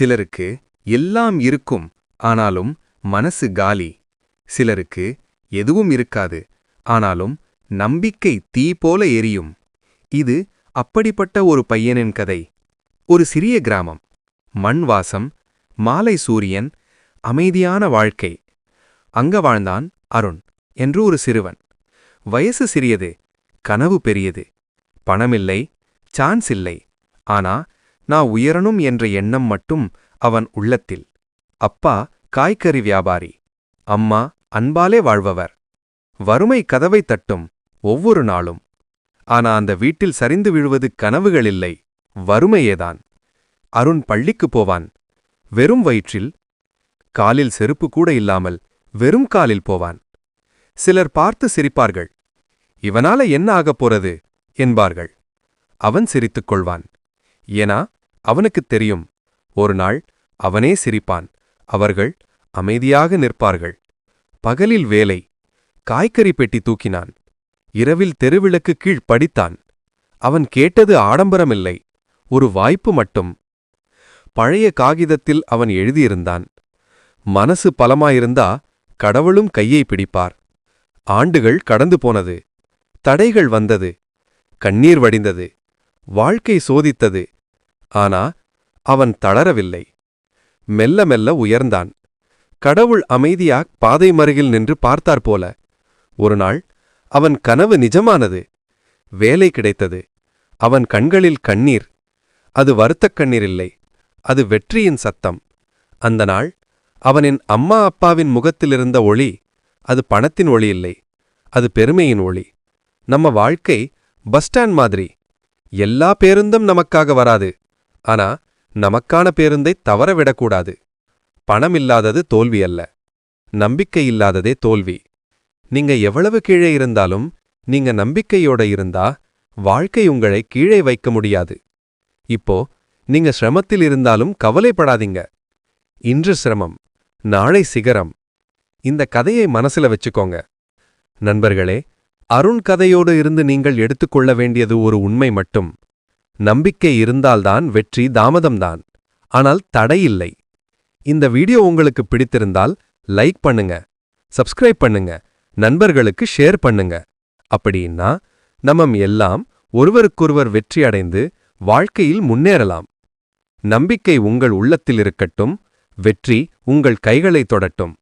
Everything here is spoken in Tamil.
சிலருக்கு எல்லாம் இருக்கும் ஆனாலும் மனசு காலி. சிலருக்கு எதுவும் இருக்காது ஆனாலும் நம்பிக்கை தீ போல எரியும். இது அப்படிப்பட்ட ஒரு பையனின் கதை. ஒரு சிறிய கிராமம். மண் வாசம் மாலை சூரியன் அமைதியான வாழ்க்கை. அங்க வாழ்ந்தான் அருண் என்று ஒரு சிறுவன். வயசு சிறியது கனவு பெரியது. பணமில்லை சான்ஸ் இல்லை. ஆனா நான் உயரணும் என்ற எண்ணம் மட்டும் அவன் உள்ளத்தில். அப்பா காய்கறி வியாபாரி. அம்மா அன்பாலே வாழ்பவர். வறுமை கதவை தட்டும் ஒவ்வொரு நாளும். ஆனா அந்த வீட்டில் சரிந்து விழுவது கனவுகள் இல்லை. வறுமையேதான். அருண் பள்ளிக்கு போவான். வெறும் வயிற்றில். காலில் செருப்பு கூட இல்லாமல் வெறும் காலில் போவான். சிலர் பார்த்து சிரிப்பார்கள். இவனால என்ன ஆகப் போறது? என்பார்கள். அவன் சிரித்துக் கொள்வான். ஏனா அவனுக்குத் தெரியும். ஒரு நாள் அவனே சிரிப்பான். அவர்கள் அமைதியாக நிற்பார்கள். பகலில் வேலை. காய்கறி பெட்டி தூக்கினான். இரவில் தெருவிளக்கு கீழ் படித்தான். அவன் கேட்டது ஆடம்பரமில்லை. ஒரு வாய்ப்பு மட்டும். பழைய காகிதத்தில் அவன் எழுதியிருந்தான். மனசு பலமாயிருந்தா கடவுளும் கையை பிடிப்பார். ஆண்டுகள் கடந்து போனது. தடைகள் வந்தது. கண்ணீர் வடிந்தது. வாழ்க்கை சோதித்தது. ஆனா அவன் தளரவில்லை. மெல்ல மெல்ல உயர்ந்தான். கடவுள் அமைதியாக் பாதை மருகில் நின்று பார்த்தார் போல. ஒருநாள் அவன் கனவு நிஜமானது. வேலை கிடைத்தது. அவன் கண்களில் கண்ணீர். அது வருத்தக் கண்ணீர் இல்லை. அது வெற்றியின் சத்தம். அந்த நாள் அவனின் அம்மா அப்பாவின் முகத்திலிருந்த ஒளி. அது பணத்தின் ஒளி இல்லை. அது பெருமையின் ஒளி. நம்ம வாழ்க்கை பஸ் ஸ்டாண்ட் மாதிரி. எல்லா பேருந்தும் நமக்காக வராது. ஆனா நமக்கான பேருந்தை தவறவிடக்கூடாது பணம் இல்லாதது தோல்வி அல்ல. நம்பிக்கை இல்லாததே தோல்வி. நீங்க எவ்வளவு கீழே இருந்தாலும் நீங்க நம்பிக்கையோட இருந்தா வாழ்க்கை உங்களை கீழே வைக்க முடியாது. இப்போ நீங்க சிரமத்தில் இருந்தாலும் கவலைப்படாதீங்க. இன்று சிரமம் நாளை சிகரம். இந்த கதையை மனசுல வச்சுக்கோங்க. நண்பர்களே அருண் கதையோடு இருந்து நீங்கள் எடுத்துக்கொள்ள வேண்டியது ஒரு உண்மை மட்டும். நம்பிக்கை இருந்தால்தான் வெற்றி தாமதம்தான். ஆனால் தடையில்லை. இந்த வீடியோ உங்களுக்கு பிடித்திருந்தால் லைக் பண்ணுங்க சப்ஸ்கிரைப் பண்ணுங்க நண்பர்களுக்கு ஷேர் பண்ணுங்க. அப்படின்னா நமம் எல்லாம் ஒருவருக்கொருவர் வெற்றி அடைந்து வாழ்க்கையில் முன்னேறலாம். நம்பிக்கை உங்கள் உள்ளத்தில் இருக்கட்டும் வெற்றி உங்கள் கைகளை தொடட்டும்.